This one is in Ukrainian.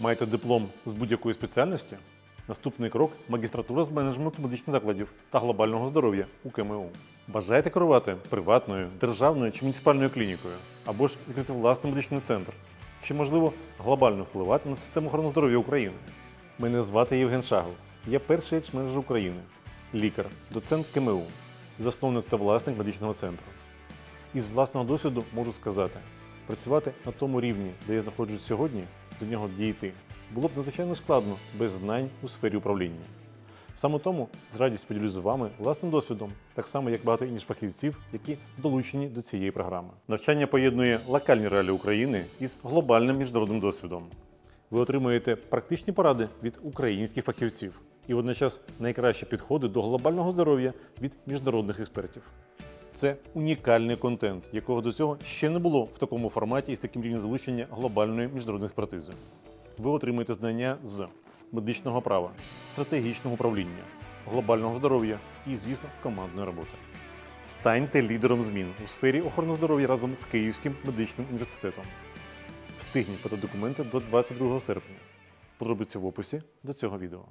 Маєте диплом з будь-якої спеціальності? Наступний крок магістратура з менеджменту медичних закладів та глобального здоров'я у КМУ. Бажаєте керувати приватною, державною чи муніципальною клінікою, або ж відкрити власний медичний центр, чи, можливо, глобально впливати на систему охорони здоров'я України. Мене звати Євген Шагов. Я перший менеджер України, лікар, доцент КМУ, засновник та власник медичного центру. Із власного досвіду можу сказати, працювати на тому рівні, де я знаходжусь сьогодні, до нього дійти, було б надзвичайно складно без знань у сфері управління. Саме тому з радістю поділюсь з вами власним досвідом, так само як багато інших фахівців, які долучені до цієї програми. Навчання поєднує локальні реалії України із глобальним міжнародним досвідом. Ви отримуєте практичні поради від українських фахівців і водночас найкращі підходи до глобального здоров'я від міжнародних експертів. Це унікальний контент, якого до цього ще не було в такому форматі і з таким рівнем залучення глобальної міжнародної експертизи. Ви отримаєте знання з медичного права, стратегічного управління, глобального здоров'я і, звісно, командної роботи. Станьте лідером змін у сфері охорони здоров'я разом з Київським медичним університетом. Встигніть подати документи до 22 серпня. Подробиці в описі до цього відео.